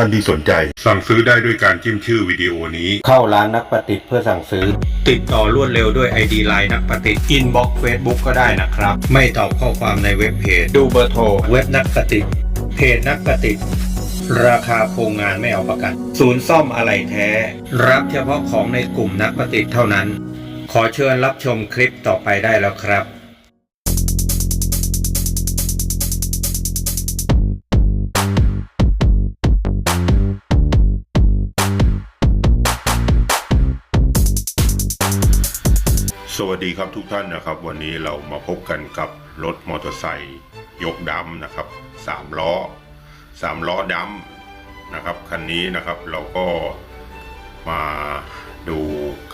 อบคุณทุกท่านที่สนใจ สั่งซื้อได้ด้วยการจิ้มชื่อวิดีโอนี้ เข้าร้านนักประดิษฐ์เพื่อสั่งซื้อ ติดต่อรวดเร็วด้วย ID ไลน์นักประดิษฐ์อินบ็อกซ์เฟซบุ๊กก็ได้นะครับ ไม่ตอบข้อความในเว็บเพจ ดูเบอร์โทร เว็บนักประดิษฐ์เพจนักประดิษฐ์ราคาโครงงานไม่เอาประกัน ศูนย์ซ่อมอะไหล่แท้ รับเฉพาะของในกลุ่มนักประดิษฐ์เท่านั้น ขอเชิญรับชมคลิปต่อไปได้แล้วครับ วัสดีครับทุกท่านนะครับ วันนี้เรามาพบกันกับรถมอเตอร์ไซค์ยกดำนะครับสามล้อสามล้อดำนะครับคันนี้นะครับเราก็มาดู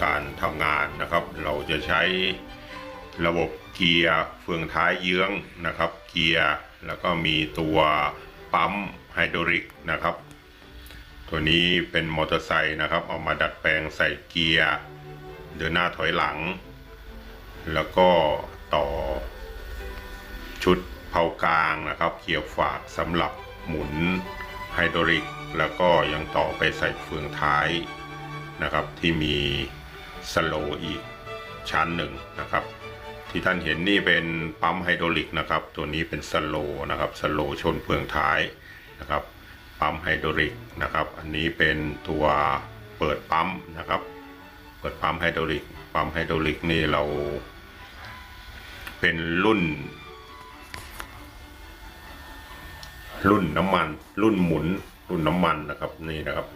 การทำงานนะครับ เราจะใช้ระบบเกียร์เฟืองท้ายเยื้องนะครับ เกียร์แล้วก็มีตัวปั๊มไฮดรอลิกนะครับ ตัวนี้เป็นมอเตอร์ไซค์นะครับ เอามาดัดแปลงใส่เกียร์เดินหน้าถอยหลัง แล้วก็ต่อชุดเผากลางนะครับ เกี่ยร์ฝากสำหรับหมุนไฮดรอลิก แล้วก็ยังต่อไปใส่เฟืองท้ายนะครับ ที่มีสโลอีกชั้นหนึ่งนะครับ ที่ท่านเห็นนี่เป็นปั๊มไฮดรอลิกนะครับ ตัวนี้เป็นสโลนะครับสโลชนเฟืองท้ายนะครับ ปั๊มไฮดรอลิกนะครับ อันนี้เป็นตัวเปิดปั๊มนะครับ เปิดปั๊มไฮดรอลิก ปั๊มไฮดรอลิกนี่เรา เป็นรุ่น รุ่นน้ำมัน รุ่นหมุน รุ่นน้ำมันนะครับนี่นะครับ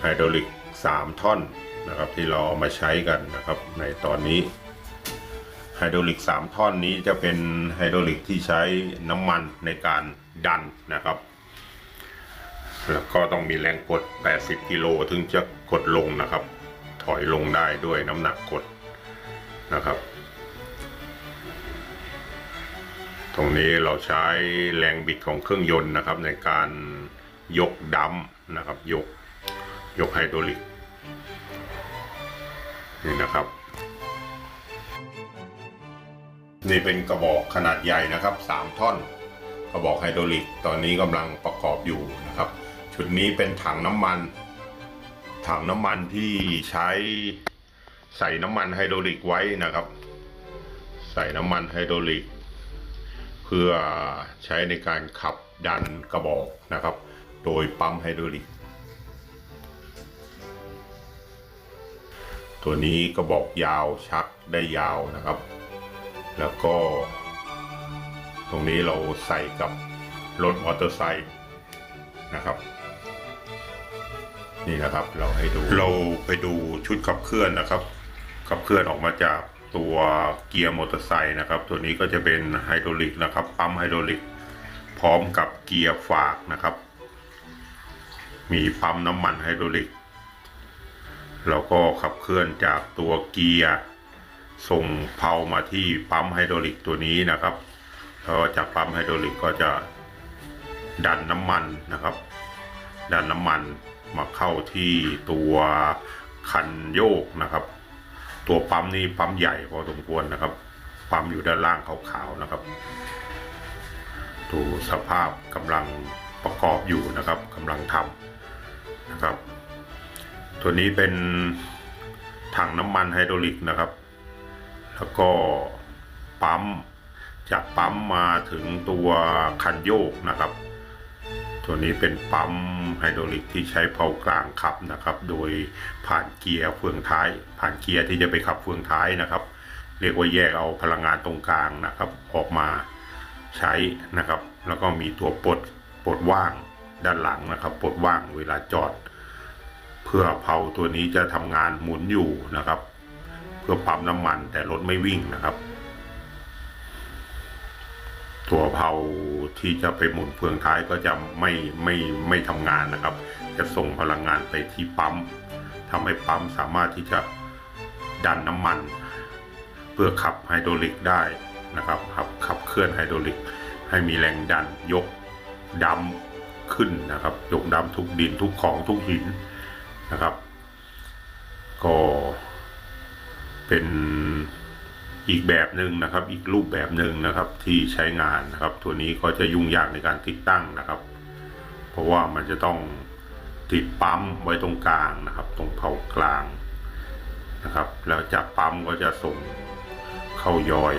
ไฮดรอลิกสามท่อนนะครับที่เราเอามาใช้กันนะครับในตอนนี้ไฮดรอลิกสามท่อนนี้จะเป็นไฮดรอลิกที่ใช้น้ำมันในการดันนะครับ แล้วก็ต้องมีแรงกด 80 กิโลถึงจะกดลงนะครับ ถอยลงได้ด้วยน้ำหนักกดนะครับ ตรงนี้เราใช้แรงบิดของเครื่องยนต์นะครับ ในการยกดัมนะครับยกยกไฮดรอลิกนี่นะครับ นี่เป็นกระบอกขนาดใหญ่นะครับสามท่อน กระบอกไฮดรอลิก ตอนนี้กำลังประกอบอยู่นะครับ ชุดนี้เป็นถังน้ำมัน ถังน้ำมันที่ใช้ใส่น้ำมันไฮดรอลิกไว้นะครับ ใส่น้ำมันไฮดรอลิก เพื่อใช้ในการขับดันกระบอกนะครับ โดยปั๊มไฮดรอลิก ตัวนี้กระบอกยาวชักได้ยาวนะครับ แล้วก็ ตรงนี้เราใส่กับรถมอเตอร์ไซค์นะครับนี่นะครับเราให้ดูเราไปดูชุดขับเคลื่อนนะครับ ขับเคลื่อนออกมาจาก ตัวเกียร์มอเตอร์ไซค์นะครับ ตัวนี้ก็จะเป็นไฮดรอลิกนะครับปั๊มไฮดรอลิกพร้อมกับเกียร์ฝากนะครับ มีปั๊มน้ำมันไฮดรอลิกแล้วก็ขับเคลื่อนจากตัวเกียร์ส่งเพามาที่ปั๊มไฮดรอลิกตัวนี้นะครับแล้วจากปั๊มไฮดรอลิกก็จะดันน้ำมันนะครับ ดันน้ำมันมาเข้าที่ตัวคันโยกนะครับ ตัวปั๊มนี่ปั๊มใหญ่พอสมควรนะครับ ปั๊มอยู่ด้านล่างขาวๆนะครับ ดูสภาพกำลังประกอบอยู่นะครับกำลังทำนะครับ ตัวนี้เป็นถังน้ำมันไฮดรอลิกนะครับ แล้วก็ปั๊มจากปั๊มมาถึงตัวคันโยกนะครับ ตัวนี้เป็นปั๊มไฮดรอลิกที่ใช้เพากลางขับนะครับ โดยผ่านเกียร์เฟืองท้าย ผ่านเกียร์ที่จะไปขับเฟืองท้ายนะครับ เรียกว่าแยกเอาพลังงานตรงกลางนะครับ ออกมาใช้นะครับ แล้วก็มีตัวปลดปลดว่างด้านหลังนะครับ ปลดว่างเวลาจอด เพื่อเผาตัวนี้จะทำงานหมุนอยู่นะครับ เพื่อปั๊มน้ำมันแต่รถไม่วิ่งนะครับ ตัวเผาที่จะไปหมุนเฟืองท้ายก็จะไม่ไม่ไม่ทำงานนะครับ จะส่งพลังงานไปที่ปั๊มทำให้ปั๊มสามารถที่จะดันน้ำมัน เพื่อขับไฮดรอลิกได้นะครับขับขับเคลื่อนไฮดรอลิก ให้มีแรงดันยกดำขึ้นนะครับ ยกดำทุกดินทุกของทุกหินนะครับ ก็เป็น อีกแบบหนึ่งนะครับ อีกรูปแบบหนึ่งนะครับที่ใช้งานนะครับ ตัวนี้ก็จะยุ่งยากในการติดตั้งนะครับ เพราะว่ามันจะต้องติดปั๊มไว้ตรงกลางนะครับ ตรงเผากลางนะครับ แล้วจากปั๊มก็จะส่งเข้ายอย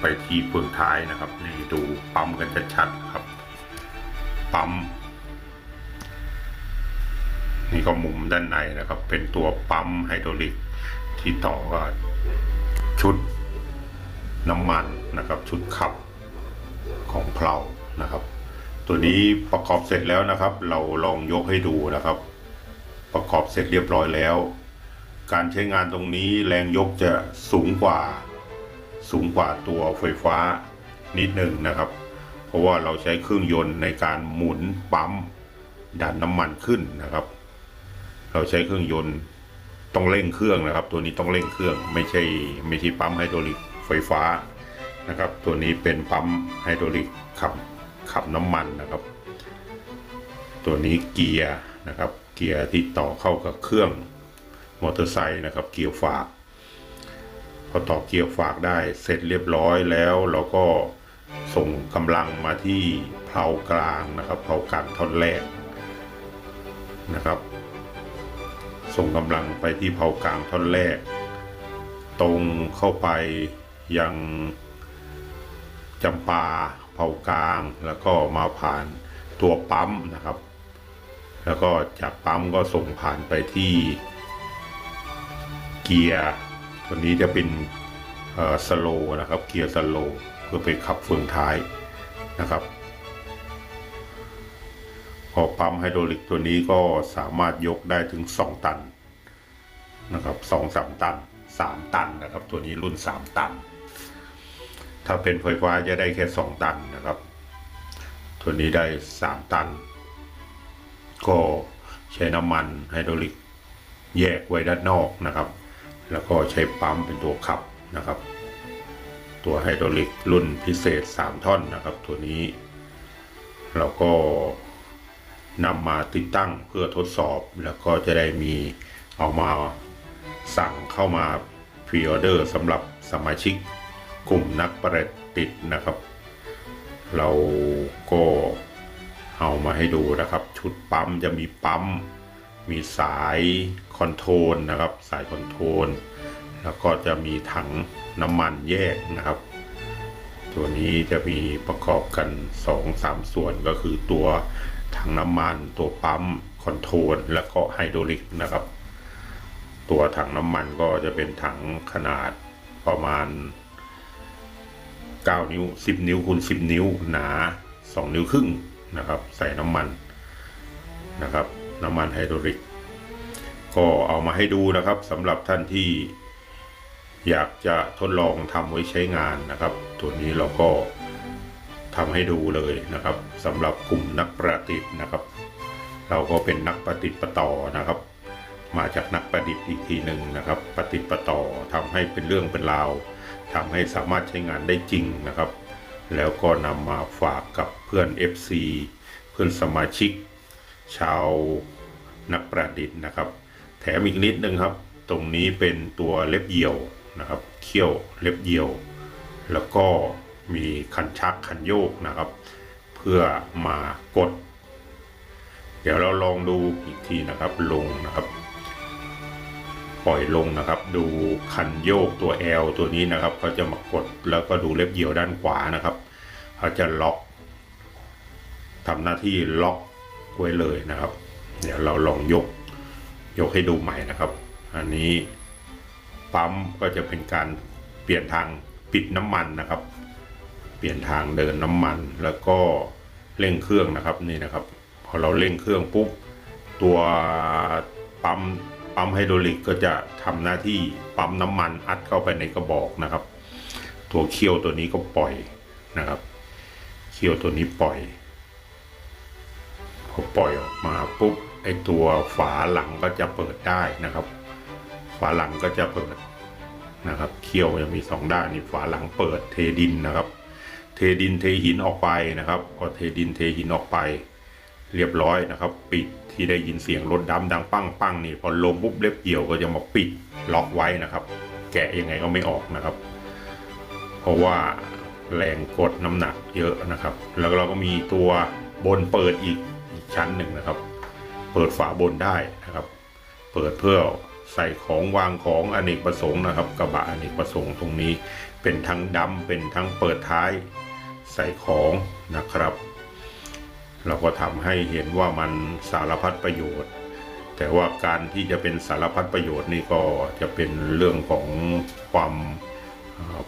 ไปที่เฟืองท้ายนะครับนี่ดูปั๊มกันชัดๆครับปั๊มนี่ก็มุมด้านในนะครับ เป็นตัวปั๊มไฮดรอลิกที่ต่อกับชุด น้ำมันนะครับชุดขับของเพลานะครับ ตัวนี้ประกอบเสร็จแล้วนะครับ เราลองยกให้ดูนะครับ ประกอบเสร็จเรียบร้อยแล้ว การใช้งานตรงนี้แรงยกจะสูงกว่าสูงกว่าตัวไฟฟ้านิดหนึ่งนะครับ เพราะว่าเราใช้เครื่องยนต์ในการหมุนปั๊มดันน้ำมันขึ้นนะครับ เราใช้เครื่องยนต์ต้องเร่งเครื่องนะครับ ตัวนี้ต้องเร่งเครื่องไม่ใช่ไม่ใช่ปั๊มไฮดรอลิก ไฟฟ้านะครับ ตัวนี้เป็นปั๊มไฮดรอลิกขับขับน้ำมันนะครับ ตัวนี้เกียร์นะครับ เกียร์ที่ต่อเข้ากับเครื่องมอเตอร์ไซค์นะครับ เกียร์ฝาก พอต่อเกียร์ฝากได้เสร็จเรียบร้อยแล้วเราก็ส่งกำลังมาที่เพลากลางนะครับเพลากลางท่อนแรกนะครับ ส่งกำลังไปที่เผากลางท่อนแรก ตรงเข้าไป ยังจำปาเผากลาง แล้วก็มาผ่านตัวปั๊มนะครับ แล้วก็จากปั๊มก็ส่งผ่านไปที่เกียร์ตัวนี้จะเป็นสโลนะครับ เกียร์สโลเพื่อไปขับเฟืองท้ายนะครับพอปั๊มไฮดรอลิกตัวนี้ก็สามารถยกได้ถึง 2 ตันนะครับสองสามตัน 3 ตันนะครับ ตัวนี้รุ่น 3 ตัน ถ้าเป็นไฟฟ้าจะได้แค่ 2 ตันนะครับ ตัวนี้ได้ 3 ตัน ก็ใช้น้ำมันไฮดรอลิกแยกไว้ด้านนอกนะครับ แล้วก็ใช้ปั๊มเป็นตัวขับนะครับ ตัวไฮดรอลิกรุ่นพิเศษ 3 ท่อนนะครับ ตัวนี้เราก็นำมาติดตั้งเพื่อทดสอบแล้วก็จะได้มีเอามา สั่งเข้ามาพรีออเดอร์สำหรับสมาชิกกลุ่มนักประดิษฐ์นะครับ เราก็เอามาให้ดูนะครับ ชุดปั๊มจะมีปั๊ม มีสายคอนโทรลนะครับ สายคอนโทรลแล้วก็จะมีถังน้ำมันแยกนะครับ ตัวนี้จะมีประกอบกัน 2-3 ส่วนก็คือตัวถังน้ำมันตัวปั๊มคอนโทรลแล้วก็ไฮดรอลิกนะครับ ตัวถังน้ำมันก็จะเป็นถังขนาดประมาณ 9 นิ้ว 10 นิ้วคูณ10 นิ้วหนา 2 นิ้วครึ่งนะครับ ใส่น้ำมันนะครับ น้ำมันไฮดรอลิก ก็เอามาให้ดูนะครับสำหรับท่านที่อยากจะทดลองทำไว้ใช้งานนะครับ ตัวนี้เราก็ทำให้ดูเลยนะครับสำหรับกลุ่มนักประดิษฐ์นะครับ เราก็เป็นนักประดิษฐ์ประต่อนะครับ มาจากนักประดิษฐ์อีกทีหนึ่งนะครับประดิปต่อทำให้เป็นเรื่องเป็นราวทำให้สามารถใช้งานได้จริงนะครับ แล้วก็นำมาฝากกับเพื่อน FC เพื่อนสมาชิก ชาวนักประดิษฐ์นะครับ แถมอีกนิดนึงครับ ตรงนี้เป็นตัวเล็บเหี่ยวนะครับเขี้ยวเล็บเหี่ยว แล้วก็มีคันชักคันโยกนะครับ เพื่อมากด เดี๋ยวเราลองดูอีกทีนะครับลงนะครับ ปล่อยลงนะครับ ดูคันโยกตัว L ตัวนี้นะครับเขาจะมากดแล้วก็ดูเล็บเหยี่ยวด้านขวานะครับเขาจะล็อกทำหน้าที่ล็อกไว้เลยนะครับ เดี๋ยวเราลองยกยกให้ดูใหม่นะครับ อันนี้ปั๊มก็จะเป็นการเปลี่ยนทางปิดน้ำมันนะครับ เปลี่ยนทางเดินน้ำมันแล้วก็เร่งเครื่องนะครับนี่นะครับ พอเราเร่งเครื่องปุ๊บตัวปั๊ม ปั๊มไฮดรอลิกก็จะทำหน้าที่ปั๊มน้ำมันอัดเข้าไปในกระบอกนะครับ ตัวเคี่ยวตัวนี้ก็ปล่อยนะครับเคี่ยวตัวนี้ปล่อยพอปล่อยออกมาปุ๊บไอตัวฝาหลังก็จะเปิดได้นะครับ ฝาหลังก็จะเปิดนะครับเคี่ยวจะมีสองด้านนี่ฝาหลังเปิดเทดินนะครับ เทดินเทหินออกไปนะครับพอเทดินเทหินออกไป เรียบร้อยนะครับ ปิดที่ได้ยินเสียงรถดำดังปั้งปั้งนี่พอลมปุ๊บเล็บเกี่ยวก็จะมาปิดล็อกไว้นะครับ แกะยังไงก็ไม่ออกนะครับ เพราะว่าแรงกดน้ำหนักเยอะนะครับ แล้วเราก็มีตัวบนเปิดอีกอีกชั้นหนึ่งนะครับ เปิดฝาบนได้นะครับ เปิดเพื่อใส่ของวางของอเนกประสงค์นะครับ กระบะอเนกประสงค์ตรงนี้เป็นทั้งดำเป็นทั้งเปิดท้ายใส่ของนะครับ เราก็ทำให้เห็นว่ามันสารพัดประโยชน์ แต่ว่าการที่จะเป็นสารพัดประโยชน์นี่ก็จะเป็นเรื่องของความ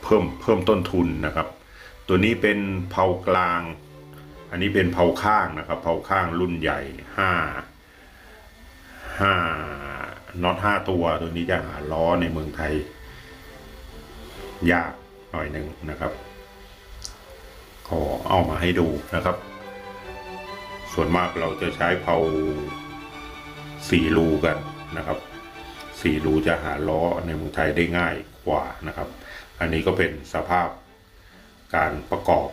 เพิ่มเพิ่มต้นทุนนะครับ ตัวนี้เป็นเผากลาง อันนี้เป็นเผาข้างนะครับ เผาข้างรุ่นใหญ่ห้าห้าน็อตห้าตัวตัวนี้จะหาล้อในเมืองไทย ยากหน่อยหนึ่งนะครับ ขอเอามาให้ดูนะครับ ส่วนมากเราจะใช้เผาสี่รูกันนะครับสี่รูจะหาล้อในเมืองไทยได้ง่ายกว่านะครับ อันนี้ก็เป็นสภาพการประกอบ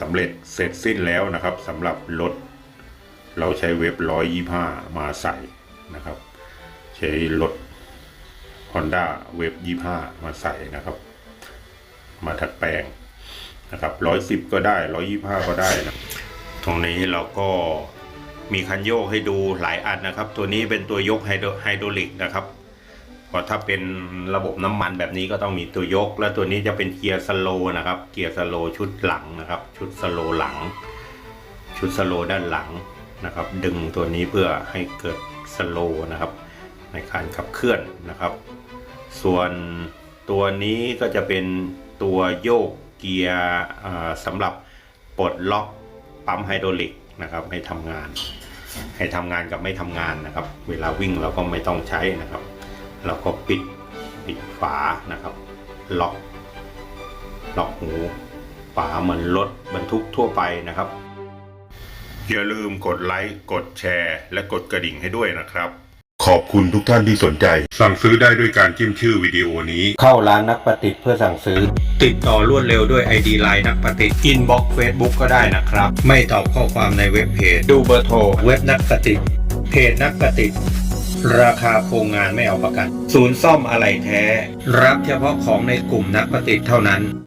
สำเร็จเสร็จสิ้นแล้วนะครับสำหรับรถเราใช้เว็บร้อยยี่ห้ามาใส่นะครับ ใช้รถ Honda เว็บยี่ห้ามาใส่นะครับ มาดัดแปลงนะครับร้อยสิบก็ได้ร้อยยี่ห้าก็ได้นะ ตรงนี้เราก็มีคันโยกให้ดูหลายอันนะครับ ตัวนี้เป็นตัวยกไฮโดรไฮดรลิกนะครับเพราะถ้าเป็นระบบน้ำมันแบบนี้ก็ต้องมีตัวยก และตัวนี้จะเป็นเกียร์สโลนะครับ เกียร์สโลชุดหลังนะครับ ชุดสโลหลัง ชุดสโลด้านหลังนะครับ ดึงตัวนี้เพื่อให้เกิดสโลนะครับ ในการขับเคลื่อนนะครับ ส่วนตัวนี้ก็จะเป็นตัวโยกเกียร์สำหรับปลดล็อก ปั๊มไฮดรอลิกนะครับให้ทำงาน ให้ทำงานกับไม่ทำงานนะครับ เวลาวิ่งเราก็ไม่ต้องใช้นะครับ เราก็ปิดปิดฝานะครับล็อกล็อกหูฝาเหมือนรถบรรทุกทั่วไปนะครับ อย่าลืมกดไลค์กดแชร์ และกดกระดิ่งให้ด้วยนะครับ ขอบคุณทุกท่านที่สนใจ สั่งซื้อได้ด้วยการจิ้มชื่อวิดีโอนี้ เข้าร้านนักประดิษฐ์เพื่อสั่งซื้อ ติดต่อรวดเร็วด้วย ID Line นักประดิษฐ์ Inbox Facebook ก็ได้นะครับ ไม่ตอบข้อความในเว็บเพจ ดูเบอร์โทร เว็บนักประดิษฐ์เพจนักประดิษฐ์ราคาโครงงานไม่เอาประกัน ศูนย์ซ่อมอะไหล่แท้ รับเฉพาะของในกลุ่มนักประดิษฐ์เท่านั้น